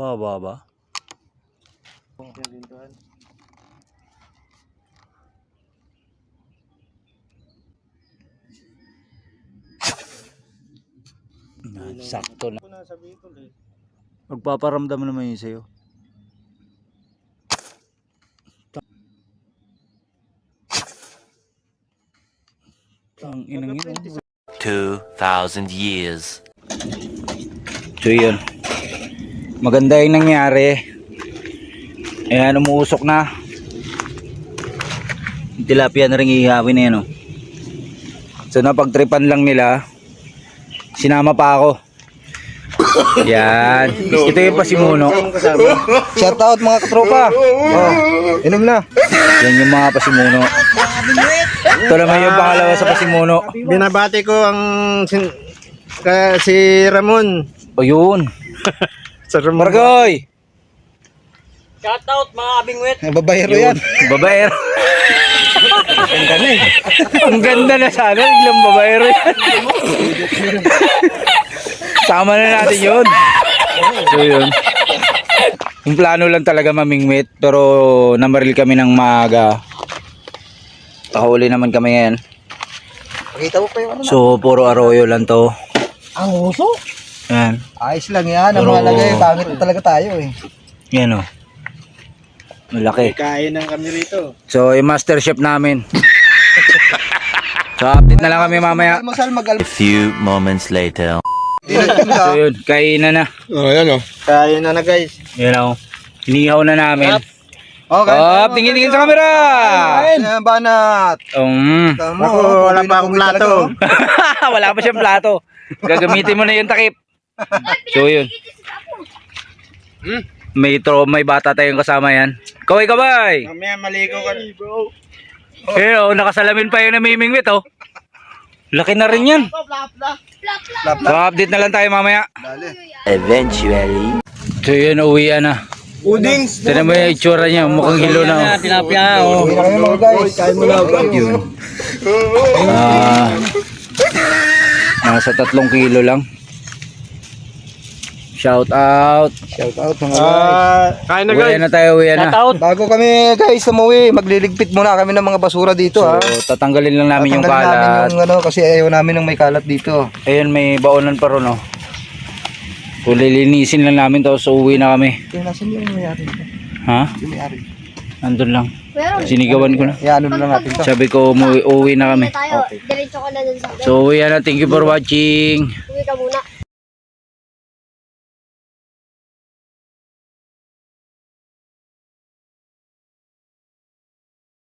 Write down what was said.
Baba ba? Yan, sakto na. Eh. Magpaparamdam naman yun sa'yo. Ang inang yun. oh. 2,000 years. So yun. Maganda yung nangyari. Ayan, umuusok na. Tilapia na rin ihawin na yan. Oh. So napagtripan lang nila. Sinama pa ako. Yan. Ito yung pasimuno. Shout out mga katropa. Oh, inom na. Yan yung mga pasimuno. Ito naman yung pangalawa sa pasimuno. Binabati ko ang si Ramon. O yun. Sa Ramon. Margoy! Babayero yan. Babaero. Ang ganda na sana. Biglang babaero yan. Sama na natin yun. So yun. Yung plano lang talaga mamingwit. Pero namaril kami ng maaga. Kahuli naman kami yan. Pakita mo pa yung ano. So puro arroyo lang to. Ang uso? Yan. Ayos lang yan. Ang Pero- mahalaga eh. Pangit na talaga tayo eh. Yan o. Malaki. Kain ng kami rito. So yung master chef namin. so update na lang kami mamaya. Masal mag A few moments later. So yun, kainan na. Oh, yan oh. Kain na na guys. Yan o. Inihaw na namin. Okay. Op, tingin-tingin sa camera. Kain. Banat. Um. Tama. oh. wala pa akong plato. Wala pa siyang plato. Gagamitin mo na yung takip. So yun. May tro, may bata tayong kasama yan. Kaway kaway. Mamaya maligo ka bro. Eh, oh, nakasalamin pa yung namimingwit oh. Laki na rin yan. So update na lang tayo mamaya. Eventually. So yun, uwian na. Udings. Tignan mo yung itsura niya, mukhang hilo na. Oh. Tilapia oh. Guys. Kain mo na. Yun. Ah, nasa tatlong kilo lang. Shout out. Shout out mga guys. kain Uwian na tayo, uwian na. Bago kami guys umuwi, magliligpit muna kami ng mga basura dito ha. So, tatanggalin lang namin yung Tatanggalin namin kalat. yung ano, kasi ayaw namin ng may kalat dito. Ayun, may baonan pa ron, oh. So, lilinisin lang namin to, so uwi na kami. Kaya nasan yung may-ari? Ha? Yung may-ari. Nandun lang. Sinigawan ko na. Yan, ano na lang natin to. Sabi ko, umuwi, uwi na kami. tayo. Diretso ka na dun sa So, uwi na. Thank you for watching. Uwi ka muna.